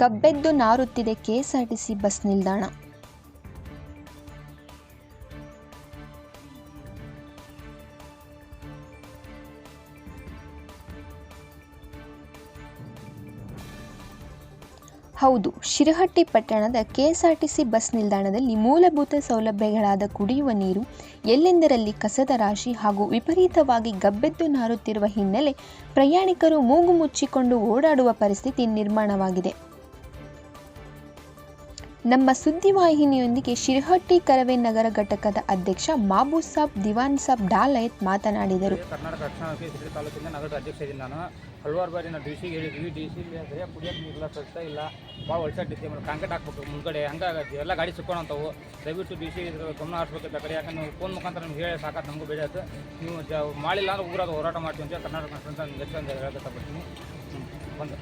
ಗಬ್ಬೆದ್ದು ನಾರುತ್ತಿದೆ KSRTC bus ನಿಲ್ದಾಣ. ಹೌದು, ಶಿರಹಟ್ಟಿ ಪಟ್ಟಣದ ಕೆಎಸ್ಆರ್ಟಿಸಿ ಬಸ್ ನಿಲ್ದಾಣದಲ್ಲಿ ಮೂಲಭೂತ ಸೌಲಭ್ಯಗಳಾದ ಕುಡಿಯುವ ನೀರು, ಎಲ್ಲೆಂದರಲ್ಲಿ ಕಸದ ರಾಶಿ ಹಾಗೂ ವಿಪರೀತವಾಗಿ ಗಬ್ಬೆದ್ದು ನಾರುತ್ತಿರುವ ಹಿನ್ನೆಲೆ ಪ್ರಯಾಣಿಕರು ಮೂಗು ಮುಚ್ಚಿಕೊಂಡು ಓಡಾಡುವ ಪರಿಸ್ಥಿತಿ ನಿರ್ಮಾಣವಾಗಿದೆ. ನಮ್ಮ ಸುದ್ದಿವಾಹಿನಿಯೊಂದಿಗೆ ಶಿರಹಟ್ಟಿ ಕರವೇ ನಗರ ಘಟಕದ ಅಧ್ಯಕ್ಷ ಮಾಬೂ ಸಾಬ್, ದಿವಾನ್ ಸಾಬ್, ಡಾಲಯತ್ ಮಾತನಾಡಿದರು. ಕರ್ನಾಟಕ ರಕ್ಷಣಾ ತಾಲೂಕಿನ ನಗರದ ಅಧ್ಯಕ್ಷ ಇದ್ದೀನಿ ನಾನು. ಹಲವಾರು ಬಾರಿ ನಾವು ಡಿ ಸಿಗೆ ಹೇಳಿದ್ವಿ ಡಿ ಸಿ ಸರಿಯಾಗಿ ಕುಡಿಯೋಕೆ ನೀರಿಲ್ಲ ಸ್ವಚ್ಛ ಇಲ್ಲ. ಭಾಳ ಒಳಸಾಟಿದ್ದೆ ಆಮೇಲೆ ಕಾಂಕ್ರೀಟ್ ಹಾಕ್ಬೇಕು ಮುಂದ್ಗಡೆ. ಹಂಗಾಗತ್ತೆ. ಎಲ್ಲ ಗಾಡಿ ಸಿಕ್ಕೋಣಂತವು ದಯವಿಟ್ಟು ಡಿ ಸಿ ಗಮನ ಹರಿಸ್ಬೇಕಿದ್ದ ಕಡೆ. ಯಾಕಂದ್ರೆ ನೀವು ಫೋನ್ ಮುಖಾಂತರ ನಿಮ್ಗೆ ಹೇಳಿ ಸಾಕಾತು. ನಮಗೂ ಆಯ್ತು. ನೀವು ಜ, ಮಾಡಿಲ್ಲ ಅಂದ್ರೆ ಊರಾಗ ಹೋರಾಟ ಮಾಡ್ತೀವಿ ಅಂತ ಕರ್ನಾಟಕ ಅಂತ ಹೇಳಕ್ಕೆ ಇಷ್ಟಪಡ್ತೀನಿ ಹ್ಮ್. ಬಂದು.